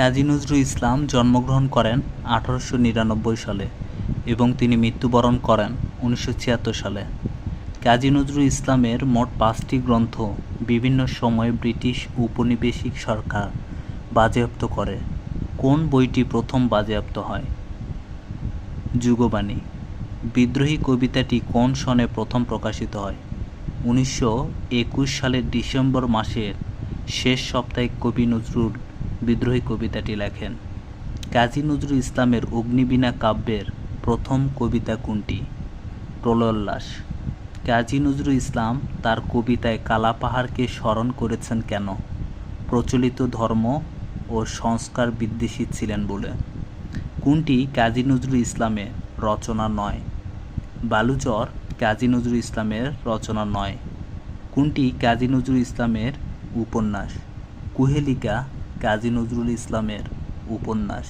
কাজী নজরুল ইসলাম জন্মগ্রহণ করেন আঠারোশো নিরানব্বই সালে এবং তিনি মৃত্যুবরণ করেন উনিশশো ছিয়াত্তর সালে। কাজী নজরুল ইসলামের মোট পাঁচটি গ্রন্থ বিভিন্ন সময়ে ব্রিটিশ উপনিবেশিক সরকার বাজেয়াপ্ত করে। কোন বইটি প্রথম বাজেয়াপ্ত হয়? যুগবাণী। বিদ্রোহী কবিতাটি কোন সনে প্রথম প্রকাশিত হয়? উনিশশো একুশ সালের ডিসেম্বর মাসের শেষ সপ্তাহে কবি নজরুল বিদ্রোহী কবিতাটি লেখেন কাজী নজরুল ইসলামের অগ্নিবীণা কাব্যের প্রথম কবিতা কোনটি? প্রলয়োল্লাস কাজী নজরুল ইসলাম তার কবিতায় কালাপাহাড়কে স্মরণ করেছেন কেন? প্রচলিত ধর্ম ও সংস্কার বিদ্বেষী ছিলেন বলে। কোনটি কাজী নজরুল ইসলামের রচনা নয়? বালুচর কাজী নজরুল ইসলামের রচনা নয়। কোনটি কাজী নজরুল ইসলামের উপন্যাস? কুহেলিকা কাজী নজরুল ইসলামের উপন্যাস।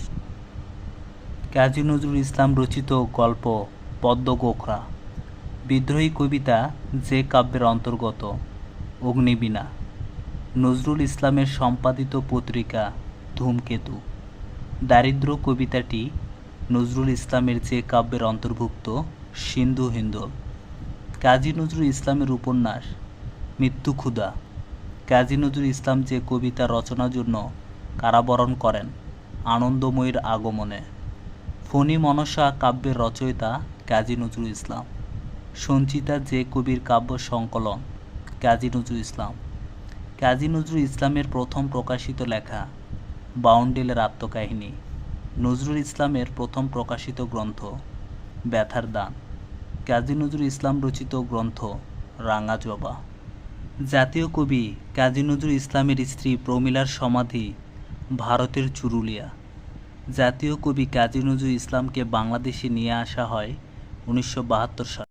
কাজী নজরুল ইসলাম রচিত গল্প পদ্ম পদ্মগোখরা বিদ্রোহী কবিতা যে কাব্যের অন্তর্গত, অগ্নিবীণা। নজরুল ইসলামের সম্পাদিত পত্রিকা ধূমকেতু। দারিদ্র কবিতাটি নজরুল ইসলামের যে কাব্যের অন্তর্ভুক্ত সিন্ধু হিন্দোল। কাজী নজরুল ইসলামের উপন্যাস মৃত্যু ক্ষুধা। কাজী নজরুল ইসলাম যে কবিতা রচনার জন্য কারাবরণ করেন আনন্দময়ীর আগমনে। ফণি মনসা কাব্যের রচয়িতা কাজী নজরুল ইসলাম। সঞ্চিতা যে কবির কাব্য সংকলন কাজী নজরুল ইসলাম। কাজী নজরুল ইসলামের প্রথম প্রকাশিত লেখা বাউন্ডেলের আত্মকাহিনী। নজরুল ইসলামের প্রথম প্রকাশিত গ্রন্থ ব্যথার দান। কাজী নজরুল ইসলাম রচিত গ্রন্থ রাঙা জবা। জাতীয় কবি কাজী নজরুল ইসলামের স্ত্রী প্রমিলার সমাধি, ভারতের চুরুলিয়া। জাতীয় কবি কাজী নজরুল ইসলামকে বাংলাদেশে নিয়ে আসা হয় উনিশশো সালে।